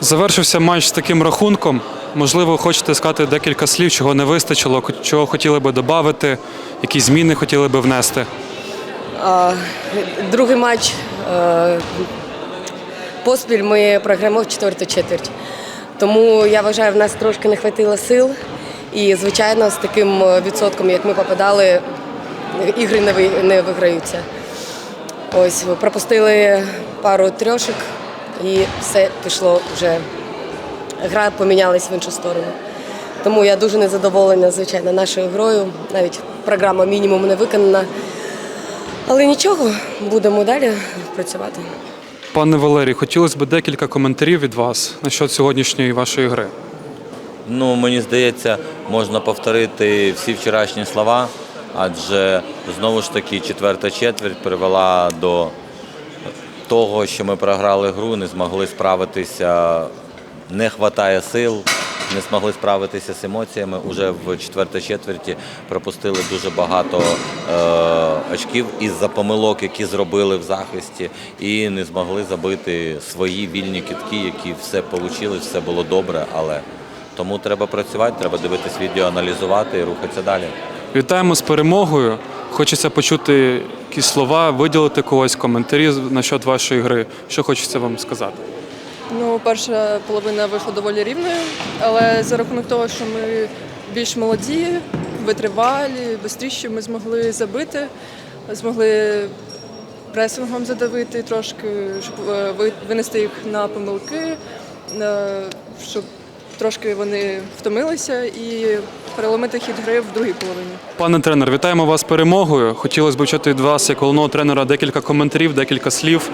Завершився матч з таким рахунком. Можливо, хочете сказати декілька слів, чого не вистачило, чого хотіли би додати, які зміни хотіли би внести. Другий матч е, поспіль ми програємо в четверту четверть. Тому я вважаю, в нас трошки не хватило сил. І, звичайно, з таким е, відсотком, як ми попадали, ігри не виграються. Ось пропустили пару трьошок і все пішло вже. Гра помінялась в іншу сторону. Тому я дуже незадоволена, звичайно, нашою грою. Навіть програма мінімум не виконана. Але нічого, будемо далі працювати. Пане Валерій, хотілося б декілька коментарів від вас насчет сьогоднішньої вашої гри. Ну, мені здається, можна повторити всі вчорашні слова, адже знову ж таки четверта четверть привела до того, що ми програли гру, не змогли справитися, не вистачає сил, не змогли справитися з емоціями. Уже в четвертій четверті пропустили дуже багато е, очків із-за помилок, які зробили в захисті, і не змогли забити свої вільні кітки, які все отримали, все було добре, але тому треба працювати, треба дивитись відео, аналізувати і рухатися далі. Вітаємо з перемогою. Хочеться почути якісь слова, виділити когось, коментарі насчет вашої гри. Що хочеться вам сказати? Ну, перша половина вийшла доволі рівною, але за рахунок того, що ми більш молоді, витривалі, швидше ми змогли забити, змогли пресингом задавити трошки, щоб е, винести їх на помилки, щоб трошки вони втомилися і переломити хід гри в другій половині. Пане тренер, вітаємо вас з перемогою. Хотілося б чути від вас, як головного тренера, декілька коментарів, декілька слів.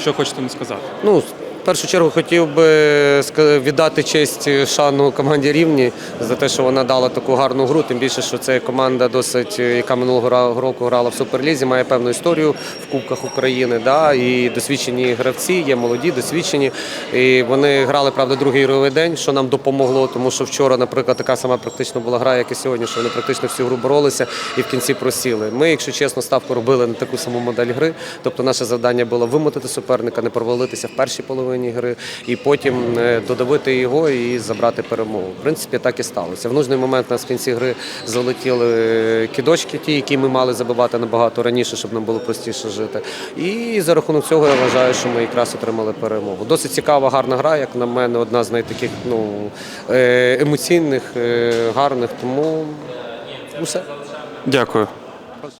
Що хочете нам сказати? Ну, в першу чергу хотів би віддати честь шану команді Рівні за те, що вона дала таку гарну гру. Тим більше, що це команда досить, яка минулого року грала в Суперлізі, має певну історію в Кубках України. Да? І досвідчені гравці, є молоді, досвідчені. І вони грали, правда, другий ігровий день, що нам допомогло, тому що вчора, наприклад, така сама практично була гра, як і сьогодні, що вони практично всю гру боролися і в кінці просіли. Ми, якщо чесно, ставку робили на таку саму модель гри. Тобто наше завдання було вимотати суперника, не провалитися в першій половині гри, і потім е, додавити його і забрати перемогу. В принципі, так і сталося. В нужний момент нас в кінці гри залетіли е, кидочки, ті, які ми мали забивати набагато раніше, щоб нам було простіше жити. І за рахунок цього я вважаю, що ми якраз отримали перемогу. Досить цікава, гарна гра, як на мене, одна з найтаких ну, е, емоційних, гарних. Тому усе. Дякую.